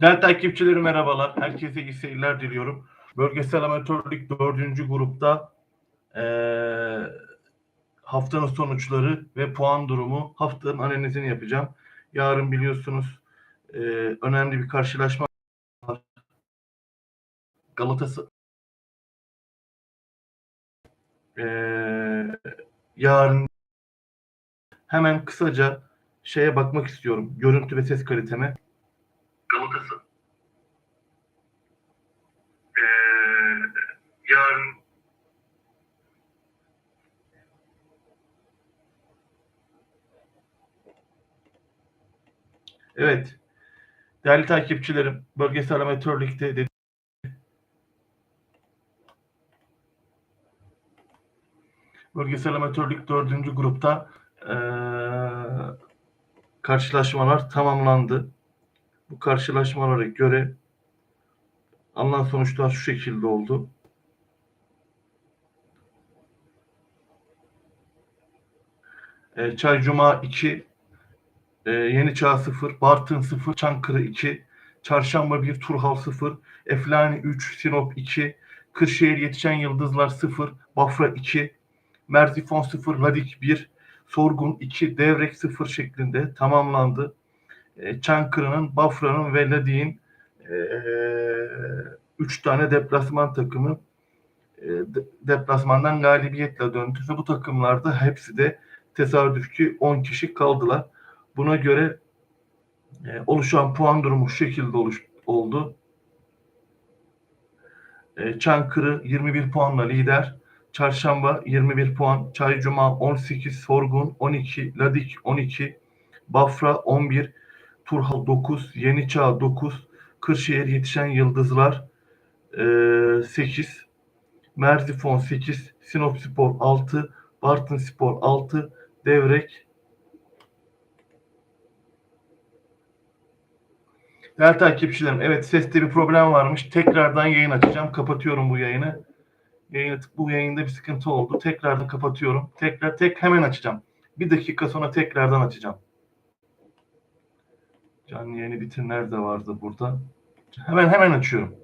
Değerli takipçilerim merhabalar. Herkese iyi seyirler diliyorum. Bölgesel amatörlük 4. grupta eee, haftanın sonuçları ve puan durumu haftanın analizini yapacağım. Yarın biliyorsunuz eee, önemli bir karşılaşma var. Galatasaray eee, yarın hemen kısaca şeye bakmak istiyorum. Görüntü ve ses kaliteme. Galatasaray eee, yarın Evet. Değerli takipçilerim, bölgesel amatör ligde de- bölgesel amatör lig 4. grupta eee, karşılaşmalar tamamlandı. Bu karşılaşmalara göre alınan sonuçlar şu şekilde oldu. E, Çay Cuma 2, e, Yeni Çağ 0, Bartın 0, Çankırı 2, Çarşamba 1, Turhal 0, Eflani 3, Sinop 2, Kırşehir Yetişen Yıldızlar 0, Bafra 2, Merzifon 0, Ladik 1, Sorgun 2, Devrek 0 şeklinde tamamlandı. E, Çankırı'nın, Bafra'nın ve Ladik'in 3 tane deplasman takımı e, de- deplasmandan galibiyetle döndü ve bu takımlarda hepsi de tesadüf ki 10 kişi kaldılar. Buna göre e, oluşan puan durumu şu şekilde oluş, oldu. E, Çankırı 21 puanla lider. Çarşamba 21 puan. Çaycuma 18. Sorgun 12. Ladik 12. Bafra 11. Turhal 9. Yeniçağ 9. Kırşehir Yetişen Yıldızlar e, 8. Merzifon 8. Sinop Spor 6. Bartın Spor 6. Devrek Değerli takipçilerim, evet seste bir problem varmış. Tekrardan yayın açacağım. Kapatıyorum bu yayını. Yayını bu yayında bir sıkıntı oldu. Tekrardan kapatıyorum. Tekrar tek hemen açacağım. Bir dakika sonra tekrardan açacağım. Canlı yayını bitir nerede vardı burada? Hemen hemen açıyorum.